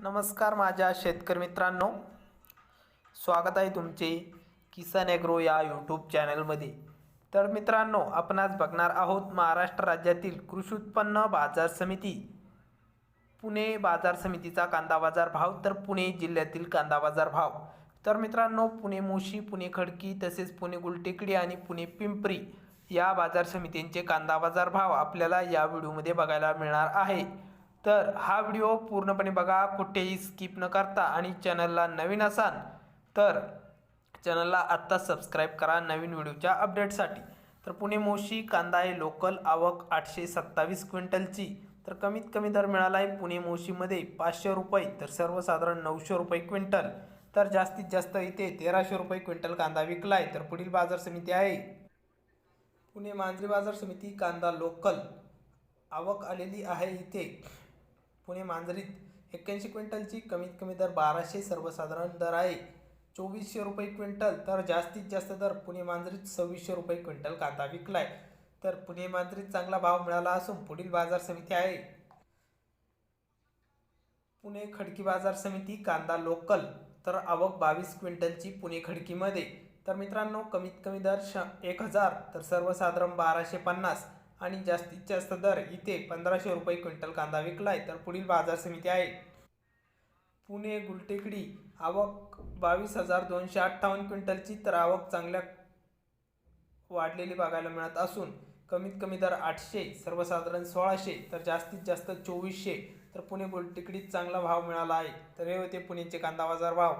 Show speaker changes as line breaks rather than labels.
नमस्कार माझ्या शेतकरी मित्रांनो. स्वागत आहे तुमचे किसान ॲग्रो या यूट्यूब चॅनलमध्ये. तर मित्रांनो आपण आज बघणार आहोत महाराष्ट्र राज्यातील कृषी उत्पन्न बाजार समिती. पुणे बाजार समितीचा कांदा बाजार भाव तर पुणे जिल्ह्यातील कांदा बाजार भाव. तर मित्रांनो पुणे मोशी पुणे खडकी तसेच पुणे गुलटेकडी आणि पुणे पिंपरी या बाजार समितींचे कांदा बाजार भाव आपल्याला या व्हिडिओमध्ये बघायला मिळणार आहे. तर हा व्हिडिओ पूर्णपणे बघा कुठेही स्किप न करता आणि चॅनलला नवीन असाल तर चॅनलला आत्ता सबस्क्राईब करा नवीन व्हिडिओच्या अपडेटसाठी तर पुणे मोशी कांदा आहे लोकल आवक आठशे सत्तावीस क्विंटलची. तर कमीत कमी दर मिळाला आहे पुणे मोशीमध्ये पाचशे रुपये तर सर्वसाधारण नऊशे रुपये क्विंटल. तर जास्तीत जास्त इथे तेराशे रुपये क्विंटल कांदा विकला आहे तर पुढील बाजार समिती आहे. पुणे मांजरी बाजार समिती कांदा लोकल आवक आलेली आहे इथे. पुणे मांजरीत एक्क्याऐंशी क्विंटलची कमीत कमी दर बाराशे सर्वसाधारण दर आहे. चोवीसशे रुपये क्विंटल तर जास्तीत जास्त दर पुणे मांजरीत सव्वीसशे रुपये क्विंटल कांदा विकलाय. तर पुणे मांजरीत चांगला भाव मिळाला असून पुढील बाजार समिती आहे. पुणे खडकी बाजार समिती कांदा लोकल तर आवक बावीस क्विंटलची पुणे खडकीमध्ये. तर मित्रांनो कमीत कमी दर श एक हजार तर सर्वसाधारण बाराशे पन्नास. आणि जास्तीत जास्त दर इथे पंधराशे रुपये क्विंटल कांदा विकलाय तर पुढील बाजार समिती आहे. पुणे गुलटेकडी आवक बावीस हजार दोनशे अठ्ठावन्न क्विंटलची तर आवक चांगल्या वाढलेली बघायला मिळत असून कमीत कमी दर आठशे सर्वसाधारण सोळाशे तर जास्तीत जास्त चोवीसशे तर पुणे गुलटेकडीत चांगला भाव मिळाला आहे. तर हे होते पुणेचे कांदा बाजार भाव.